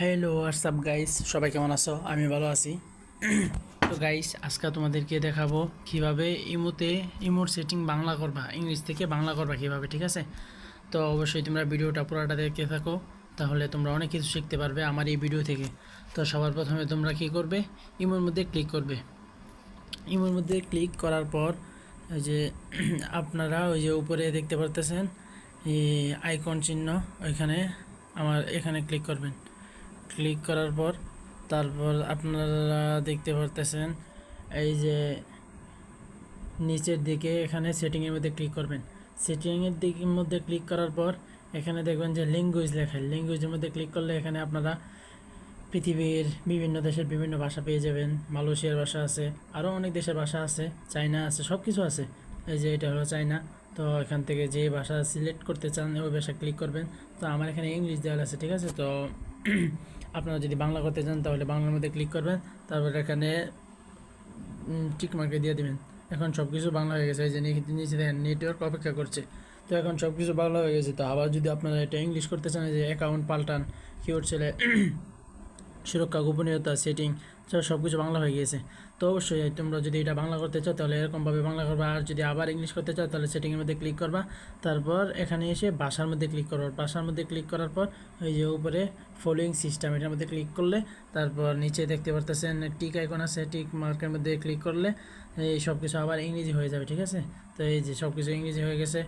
Hello WhatsApp guys সবাই কেমন আছো? আমি ভালো আছি। তো গাইস আজকে তোমাদেরকে দেখাবো কীভাবে ইমোতে, ইমোর সেটিং বাংলা করবা, ইংলিশ থেকে বাংলা করবা কীভাবে, ঠিক আছে? তো অবশ্যই তোমরা ভিডিওটা পুরোটা দেখতে থাকো, তাহলে তোমরা অনেক কিছু শিখতে পারবে আমার এই ভিডিও থেকে। তো সবার প্রথমে তোমরা কি করবে? ইমোর মধ্যে ক্লিক করবে। ইমোর মধ্যে ক্লিক করার পর ওই যে আপনারা ওই যে উপরে দেখতে পারতেছেন, এই আইকন চিহ্ন, ওইখানে আমার, এখানে ক্লিক করবেন। ক্লিক করার পর তারপর আপনারা দেখতে পারতেছেন, এই যে নিচের দিকে এখানে সেটিংয়ের মধ্যে ক্লিক করবেন। সেটিংয়ের দিকের মধ্যে ক্লিক করার পর এখানে দেখবেন যে ল্যাঙ্গুয়েজ লেখা। ল্যাঙ্গুয়েজের মধ্যে ক্লিক করলে এখানে আপনারা পৃথিবীর বিভিন্ন দেশের বিভিন্ন ভাষা পেয়ে যাবেন। মালয়েশিয়ার ভাষা আছে আরও অনেক দেশের ভাষা আছে, চায়না আছে সব কিছু আছে। এই যে এটা হলো চায়না। তো এখান থেকে যে ভাষা সিলেক্ট করতে চান, ওই ভাষা ক্লিক করবেন। তো আমার এখানে ইংলিশ দেওয়া আছে, ঠিক আছে? তো আপনারা যদি বাংলা করতে চান, তাহলে বাংলার মধ্যে ক্লিক করবেন, তারপর এখানে টিক মার্কে দিয়ে দেবেন। এখন সব কিছু বাংলা হয়ে গেছে যে নিচে- দেখেন নেটওয়ার্ক অপেক্ষা করছে। তো এখন সব কিছু বাংলা হয়ে গেছে, তো আবার যদি আপনারা এটা ইংলিশ করতে চান যে অ্যাকাউন্ট পাল্টান কি ছেলে সুরক্ষা, গোপনীয়তা সেটিং সব কিছু বাংলা হয়ে গিয়েছে। তো অবশ্যই তোমরা যদি এটা বাংলা করতে চাও, তাহলে এরকমভাবে বাংলা করবা। আর যদি আবার ইংলিশ করতে চাও, তাহলে সেটিংয়ের মধ্যে ক্লিক করবা। তারপর এখানে এসে ভাষার মধ্যে ক্লিক করবা ভাষার মধ্যে ক্লিক করার পর ওই যে উপরে ফলোয়িং সিস্টেম এটার মধ্যে ক্লিক করলে, তারপর নিচে দেখতে পারতেছেন টিক আইকন আছে টিক মার্কের মধ্যে ক্লিক করলে এই সব কিছু আবার ইংরেজি হয়ে যাবে, ঠিক আছে? তো এই যে সব কিছু ইংরেজি হয়ে গেছে।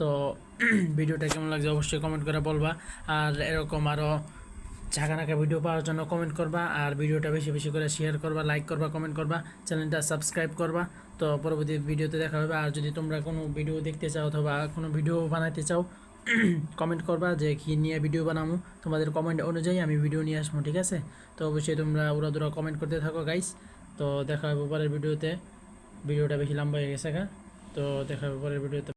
তো ভিডিওটা কেমন লাগছে অবশ্যই কমেন্ট করে বলবা। আর এরকম আরও ঝাঁকানাকা ভিডিও পাওয়ার জন্য কমেন্ট করবা আর ভিডিওটা বেশি বেশি করে শেয়ার করবা লাইক করবা কমেন্ট করবা চ্যানেলটা সাবস্ক্রাইব করবা। তো পরবর্তী ভিডিওতে দেখা হবে। আর যদি তোমরা কোনো ভিডিও দেখতে চাও অথবা কোনো ভিডিও বানাইতে চাও কমেন্ট করবা যে কী নিয়ে ভিডিও বানাবো তোমাদের কমেন্ট অনুযায়ী আমি ভিডিও নিয়ে আসব, ঠিক আছে? তো অবশ্যই তোমরা উড়া দুরা কমেন্ট করতে থাকো গাইস তো দেখা হবে পরের ভিডিওতে। ভিডিওটা বেশি লম্বা হয়ে গেছে তো দেখা হবে পরের ভিডিওতে।